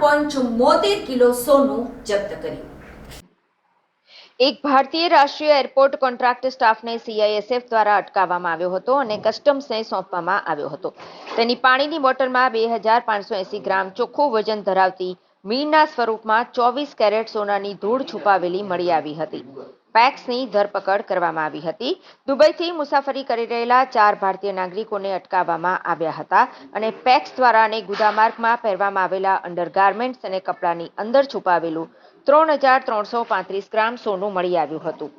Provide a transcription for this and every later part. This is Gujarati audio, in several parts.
પોઈન્ટ ચુમ્મોતેર કિલો સોનું જપ્ત કર્યું. એક ભારતીય રાષ્ટ્રીય એરપોર્ટ કોન્ટ્રાક્ટ સ્ટાફને સીઆઈએસએફ દ્વારા અટકાવવામાં આવ્યો હતો અને કસ્ટમ્સને સોંપવામાં આવ્યો હતો. તેની પાણીની બોટલમાં બે હજાર પાંચસો એંસી ગ્રામ ચોખ્ખું વજન ધરાવતી મીણના સ્વરૂપમાં ચોવીસ કેરેટ સોનાની ધૂળ છુપાવેલી મળી આવી હતી. પેક્સની ધરપકડ કરવામાં આવી હતી. દુબઈથી મુસાફરી કરી રહેલા ચાર ભારતીય નાગરિકોને અટકાવવામાં આવ્યા હતા અને પેક્સ દ્વારા અને ગુદામાર્ગમાં પહેરવામાં આવેલા અંડરગાર્મેન્ટ્સ અને કપડાની અંદર છુપાવેલું ત્રણ હજાર ત્રણસો પાંત્રીસ ગ્રામ સોનું મળી આવ્યું હતું.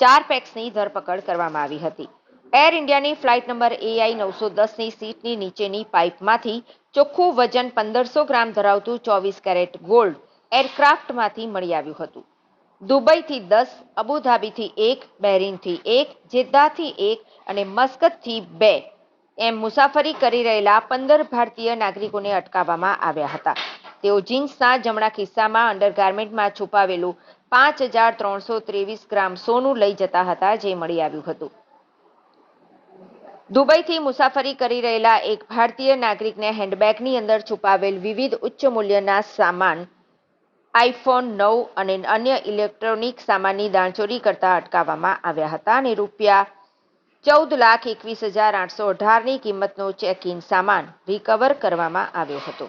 ચાર પેક્સની ધરપકડ કરવામાં આવી હતી. એર ઇન્ડિયાની ફ્લાઇટ નંબર એઆઈ નવસો દસની સીટની નીચેની પાઇપમાંથી ચોખ્ખું વજન પંદરસો ગ્રામ ધરાવતું ચોવીસ કેરેટ ગોલ્ડ એરક્રાફ્ટમાંથી મળી આવ્યું હતું. દુબઈથી દસ, અબુધાબીથી એક બહેરીનથી એક, જેદ્દાથી એક અને મસ્કતથી બે એમ મુસાફરી કરી રહેલા પંદર ભારતીય નાગરિકોને અટકાવવામાં આવ્યા હતા. તેઓ જીન્સના જમણા ખિસ્સામાં અંડરગાર્મેન્ટમાં છુપાવેલું પાંચ હજાર ત્રણસો ત્રેવીસ ગ્રામ સોનું લઈ જતા હતા જે મળી આવ્યું હતું. દુબઈથી મુસાફરી કરી રહેલા એક ભારતીય નાગરિકને હેન્ડબેગની અંદર છુપાવેલ વિવિધ ઉચ્ચ મૂલ્યના સામાન આઈફોન નવ અને અન્ય ઇલેક્ટ્રોનિક સામાનની દાણચોરી કરતા અટકાવવામાં આવ્યા હતા અને રૂપિયા ચૌદ લાખ એકવીસ હજાર આઠસો અઢારની કિંમતનો ચેક ઇન સામાન રિકવર કરવામાં આવ્યો હતો.